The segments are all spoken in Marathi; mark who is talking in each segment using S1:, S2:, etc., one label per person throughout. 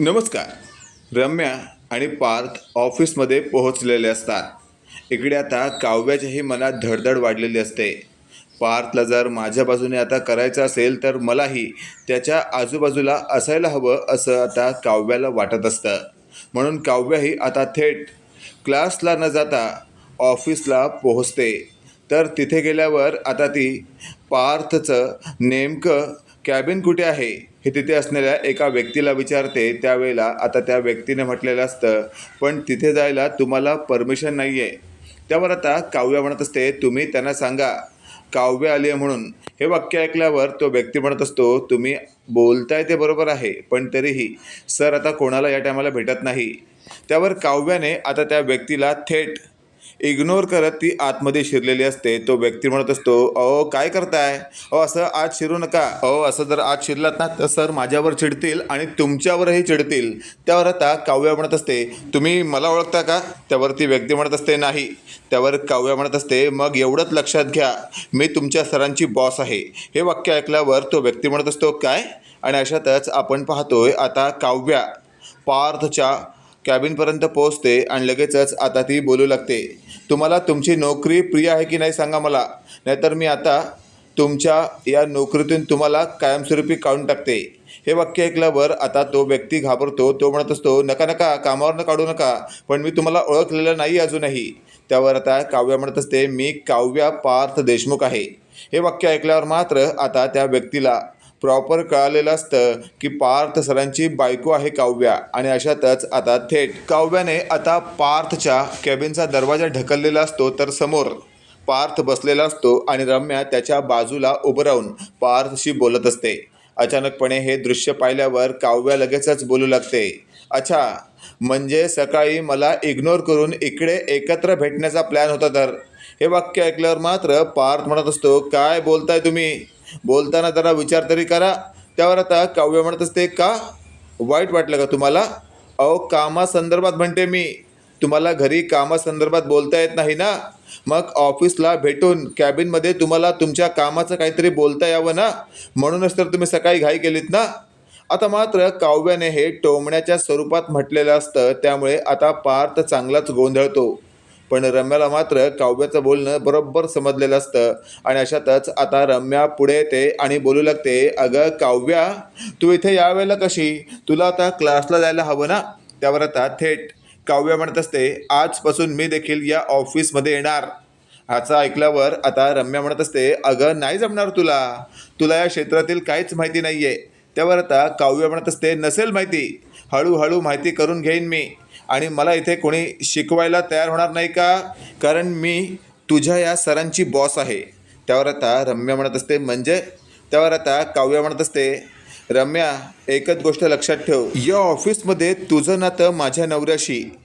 S1: नमस्कार. रम्या आणि पार्थ ऑफिसमध्ये पोहोचलेले असतात. इकडे आता काव्याच्याही मनात धडधड वाढलेली असते. पार्थला जर माझ्या बाजूने आता करायचं असेल तर मलाही त्याच्या आजूबाजूला असायला हवं असं आता काव्याला वाटत असतं. म्हणून काव्याही आता थेट क्लासला न जाता ऑफिसला पोहोचते. तर तिथे गेल्यावर आता ती पार्थचं नेमकं कॅबिन कुठे आहे? हे तिथे असणाऱ्या एका व्यक्तीला विचारते त्यावेळेला आता त्या व्यक्तीने म्हटलेलं असतं पण तिथे जायला तुम्हाला परमिशन नाही आहे त्यावर आता काव्य म्हणत असते तुम्ही त्यांना सांगा. काव्य आली आहे म्हणून. हे वाक्य ऐकल्यावर तो व्यक्ती म्हणत असतो तुम्ही बोलताय ते बरोबर आहे पण तरीही सर आता कोणाला या टायमाला भेटत नाही. त्यावर काव्याने आता त्या व्यक्तीला थेट इग्नोर करत ती आतमध्ये शिरलेली असते. तो व्यक्ती म्हणत असतो अहो काय करताय? अहो असं आज शिरू नका. अहो असं जर आज शिरलात ना तर सर माझ्यावर चिडतील आणि तुमच्यावरही चिडतील. त्यावर आता काव्य म्हणत असते तुम्ही मला ओळखता का? त्यावर ती व्यक्ती म्हणत असते नाही. त्यावर काव्य म्हणत असते मग एवढंच लक्षात घ्या मी तुमच्या सरांची बॉस आहे. हे वाक्य ऐकल्यावर तो व्यक्ती म्हणत असतो काय? आणि अशातच आपण पाहतोय आता काव्या पार्थच्या कॅबिनपर्यंत पोहोचते आणि लगेचच आता ती बोलू लागते. तुम्हाला तुमची नोकरी प्रिय आहे की नाही सांगा मला. नाहीतर मी आता तुमच्या या नोकरीतून तुम्हाला कायमस्वरूपी काढून टाकते. हे वाक्य ऐकल्यावर आता तो व्यक्ती घाबरतो. तो म्हणत असतो नका नका कामावरनं काढू नका. पण मी तुम्हाला ओळखलेलं नाही अजूनही. त्यावर आता काव्या म्हणत असते मी काव्या पार्थ देशमुख आहे. हे वाक्य ऐकल्यावर मात्र आता त्या व्यक्तीला प्रॉपर कळालेलं असतं की पार्थ सरांची बायको आहे काव्या आणि अशातच आता थेट. काव्याने आता पार्थच्या कॅबिनचा दरवाजा ढकललेला असतो तर समोर. पार्थ बसलेला असतो आणि रम्या त्याच्या बाजूला उभं राहून पार्थशी बोलत असते. अचानकपणे हे दृश्य पाहिल्यावर काव्या लगेचच बोलू लागते. अच्छा म्हणजे सकाळी मला इग्नोर करून इकडे एकत्र भेटण्याचा प्लॅन होता तर? हे वाक्य ऐकल्यावर मात्र पार्थ म्हणत असतो काय बोलताय तुम्ही? बोलताना जरा विचार तरी करा. त्यावर आता काव्य म्हणत असते का? वाईट वाटलं का तुम्हाला? अहो कामासंदर्भात म्हणते मी. तुम्हाला घरी कामासंदर्भात बोलता येत नाही ना? मग ऑफिसला भेटून कॅबिनमध्ये तुम्हाला तुमच्या कामाचं काहीतरी बोलता यावं ना? म्हणूनच तर तुम्ही सकाळी घाई केलीत ना? आता मात्र काव्याने हे टोमण्याच्या स्वरूपात म्हटलेलं असतं त्यामुळे आता पार्थ चांगलाच गोंधळतो. पण रम्याला मात्र काव्याचं बोलणं बरोबर समजलेलं असतं. आणि अशातच आता रम्या पुढे येते आणि बोलू लागते अगं काव्या तू इथे यावेळेला कशी? तुला आता क्लासला जायला हवं ना? त्यावर आता थेट काव्या म्हणत असते आजपासून मी देखील या ऑफिसमध्ये येणार. ह्याचं ऐकल्यावर आता रम्या म्हणत असते अगं नाही जमणार तुला. तुला या क्षेत्रातील काहीच माहिती नाही आहे त्यावर आता काव्य म्हणत असते नसेल माहिती. हळूहळू माहिती करून घेईन मी. आणि मला इथे कोणी शिकवायला तयार होणार नाही का? कारण मी तुझ्या या सरांची बॉस आहे. त्यावर आता रम्या म्हणत असते म्हणजे? त्यावर आता काव्य म्हणत असते रम्या एकच गोष्ट लक्षात ठेव. या ऑफिसमध्ये तुझं नातं माझ्या नवऱ्याशी.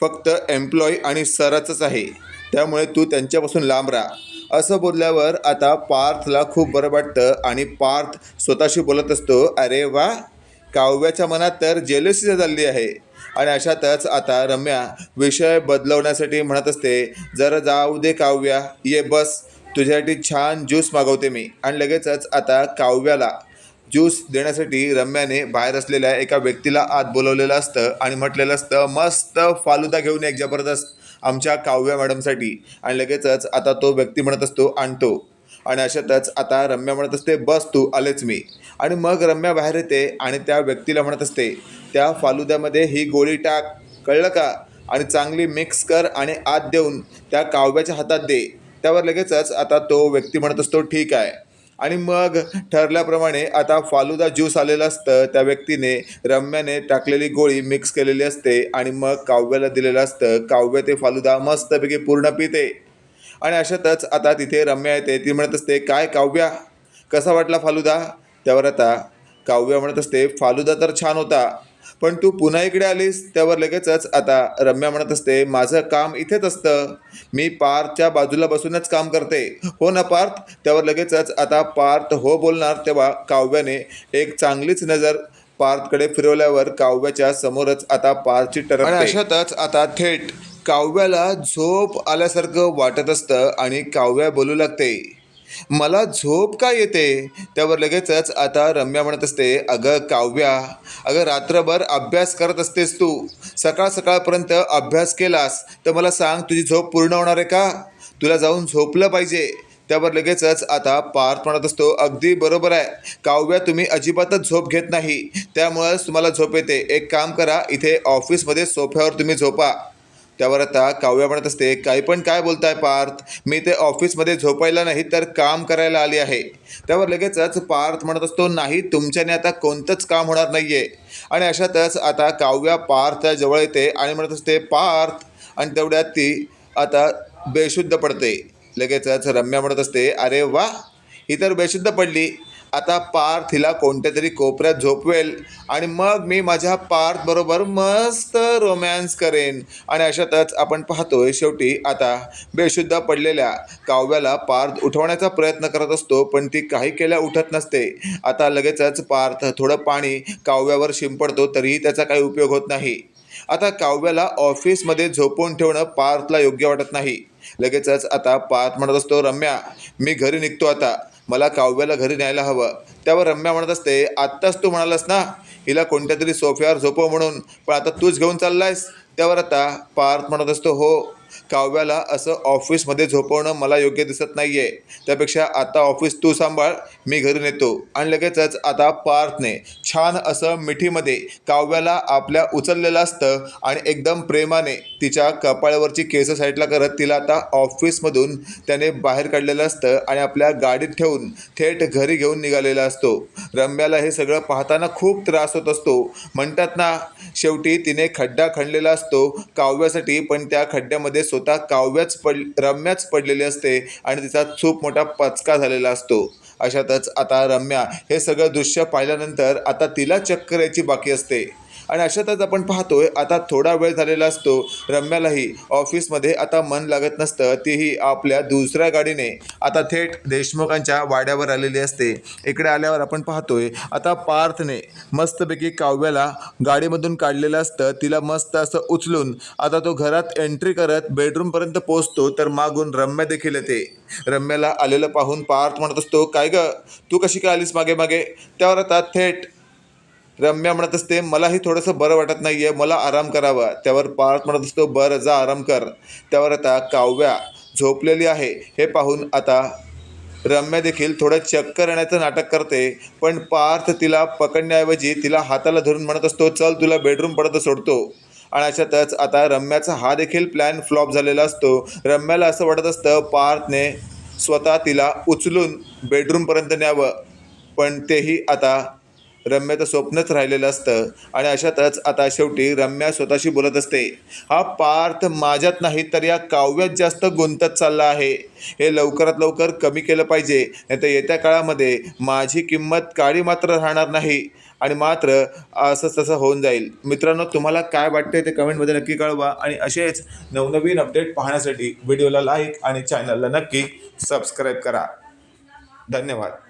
S1: फक्त एम्प्लॉई आणि सराचंच आहे. त्यामुळे तू त्यांच्यापासून लांब राहा. असं बोलल्यावर आता पार्थला खूप बरं वाटतं आणि पार्थ स्वतःशी बोलत असतो अरे वा काव्याच्या मनात तर जेलसी झाली आहे. आणि अशातच आता रम्या विषय बदलवण्यासाठी म्हणत असते जरा जाऊ दे काव्या ये बस तुझ्यासाठी छान ज्यूस मागवते मी. आणि लगेचच आता काव्याला ज्यूस देण्यासाठी रम्याने बाहेर असलेल्या एका व्यक्तीला आत बोलवलेलं असतं आणि म्हटलेलं असतं मस्त फालुदा घेऊन एक जबरदस्त आमच्या काव्या मॅडमसाठी. आणि लगेचच आता तो व्यक्ती म्हणत असतो आणतो आणि अशातच आता रम्या म्हणत असते बस तू आलेच मी. आणि मग रम्या बाहेर येते आणि त्या व्यक्तीला म्हणत असते त्या फालुद्यामध्ये ही गोळी टाक कळलं का? आणि चांगली मिक्स कर आणि आत देऊन त्या काव्याच्या हातात दे. त्यावर लगेचच आता तो व्यक्ती म्हणत असतो ठीक आहे. आणि मग ठरल्याप्रमाणे आता फालुदा ज्यूस आलेलं असतं त्या व्यक्तीने रम्याने टाकलेली गोळी मिक्स केलेली असते आणि मग काव्याला दिलेलं असतं काव्य ते फालुदा मस्तपैकी पूर्ण पिते. आणि अशातच आता तिथे रम्या येते ती म्हणत असते काय काव्या? कसा वाटला फालुदा? त्यावर आता काव्य म्हणत असते फालुदा तर छान होता पण तू पुन्हा इकडे आलीस त्यावर लगेचच आता रम्या म्हणत असते माझं काम इथेच असतं. मी पार्थच्या बाजूला बसूनच काम करते. हो ना पार्थ? त्यावर लगेचच आता पार्थ हो बोलणार तेव्हा काव्याने एक चांगलीच नजर पार्थकडे फिरवल्यावर काव्याच्या समोरच आता पार्थची टरक अशातच आता थेट काव्याला झोप आल्यासारखं वाटत असतं आणि काव्या बोलू लागते. मला झोप का येते? त्यावर लगेचच आता रम्या म्हणत असते अगं काव्या अगं रात्रभर अभ्यास करत असतेस तू. सकाळ सकाळपर्यंत अभ्यास केलास तर मला सांग तुझी झोप पूर्ण होणार आहे का? तुला जाऊन झोपलं पाहिजे. त्यावर लगेचच आता पार्थ म्हणत असतो अगदी बरोबर आहे. काव्या तुम्ही अजिबातच झोप घेत नाही. त्यामुळंच तुम्हाला झोप येते. एक काम करा इथे ऑफिसमध्ये सोफ्यावर तुम्ही झोपा. त्यावर आता काव्या म्हणत असते काही पण काय बोलताय पार्थ? मी ते ऑफिसमध्ये झोपायला नाही तर काम करायला आली आहे. त्यावर लगेचच पार्थ म्हणत असतो नाही तुमच्याने आता कोणतंच काम होणार नाही आहे आणि अशातच आता काव्या पार्थच्या जवळ येते आणि म्हणत असते पार्थ. आणि तेवढ्यात ती आता बेशुद्ध पडते. लगेचच रम्या म्हणत असते अरे वा ही तर बेशुद्ध पडली. आता पार्थ हिला कोणत्या तरी कोपऱ्यात झोपवेल आणि मग मी माझ्या पार्थ बरोबर मस्त रोमॅन्स करेन. आणि अशातच आपण पाहतोय शेवटी आता बेशुद्ध पडलेल्या काव्याला पार्थ उठवण्याचा प्रयत्न करत असतो पण ती काही केल्या उठत नसते. आता लगेचच पार्थ थोडं पाणी काव्यावर शिंपडतो तरीही त्याचा काही उपयोग होत नाही. आता काव्याला ऑफिसमध्ये झोपवून ठेवणं पार्थला योग्य वाटत नाही. लगेचच आता पार्थ म्हणत असतो रम्या मी घरी निघतो आता. मला काव्याला घरी न्यायला हवं. त्यावर रम्या म्हणत असते आत्ताच तू म्हणालास ना हिला कोणत्या तरी सोफ्यावर झोपव म्हणून पण आता तूच घेऊन चाललायस. त्यावर आता पार्थ म्हणत असतो हो काव्याला असं ऑफिसमध्ये झोपवणं मला योग्य दिसत नाही आहे त्यापेक्षा आता ऑफिस तू सांभाळ मी घरी नेतो. आणि लगेचच आता पार्थने छान असं मिठीमध्ये काव्याला आपल्या उचललेलं असतं आणि एकदम प्रेमाने तिच्या कपाळावरची केस साईडला करत तिला आता ऑफिसमधून त्याने बाहेर काढलेलं असतं आणि आपल्या गाडीत ठेवून थेट घरी घेऊन निघालेला असतो. रम्याला हे सगळं पाहताना खूप त्रास होत असतो. म्हणतात ना शेवटी तिने खड्डा खणलेला असतो काव्यासाठी पण त्या खड्ड्यामध्ये स्वतः काव्याच पड रम्याच पडलेली असते आणि तिचा खूप मोठा पचका झालेला असतो. अशातच आता रम्या हे सगळं दृश्य पाहिल्यानंतर आता तिला चक्कर यायची बाकी असते. आणि अशातच आपण पाहतोय आता थोडा वेळ झालेला असतो रम्यालाही ऑफिसमध्ये आता मन लागत नसतं तीही आपल्या दुसऱ्या गाडीने. आता थेट देशमुखांच्या वाड्यावर आलेली असते. इकडे आल्यावर आपण पाहतोय आता पार्थने मस्तपैकी काव्याला गाडीमधून काढलेलं असतं. तिला मस्त असं उचलून आता तो घरात एंट्री करत बेडरूमपर्यंत पोचतो तर मागून रम्या देखील येते. रम्याला आलेलं पाहून पार्थ म्हणत असतो काय ग? तू कशी काय आलीस मागे मागे? त्यावर आता थेट रम्या म्हणत असते मलाही थोडंसं बरं वाटत नाही आहे मला आराम करावा. त्यावर पार्थ म्हणत असतो बरं जा आराम कर. त्यावर आता काव्या झोपलेली आहे. हे पाहून आता रम्या देखील थोडं चक्कर येण्याचं नाटक करते पण पार्थ तिला पकडण्याऐवजी तिला हाताला धरून म्हणत असतो चल तुला बेडरूम पडत सोडतो. आणि अशातच आता रम्याचा हा देखील प्लॅन फ्लॉप झालेला असतो. रम्याला असं वाटत असतं पार्थने स्वतः तिला उचलून बेडरूमपर्यंत न्यावं पण तेही आता रम्याचं स्वप्नच राहिलेलं असतं. आणि अशातच आता शेवटी रम्या स्वतःशी बोलत असते. हा पार्थ माझ्यात नाही तर या काव्यात जास्त गुंतत चालला आहे. हे लवकरात लवकर कमी केलं पाहिजे. नाही तर येत्या काळामध्ये माझी किंमत काळी मात्र राहणार नाही. आणि मात्र असंच तसं होऊन जाईल. मित्रांनो तुम्हाला काय वाटतंय ते कमेंटमध्ये नक्की कळवा. आणि असेच नवनवीन अपडेट पाहण्यासाठी व्हिडिओला लाईक आणि चॅनलला नक्की सबस्क्राईब करा. धन्यवाद.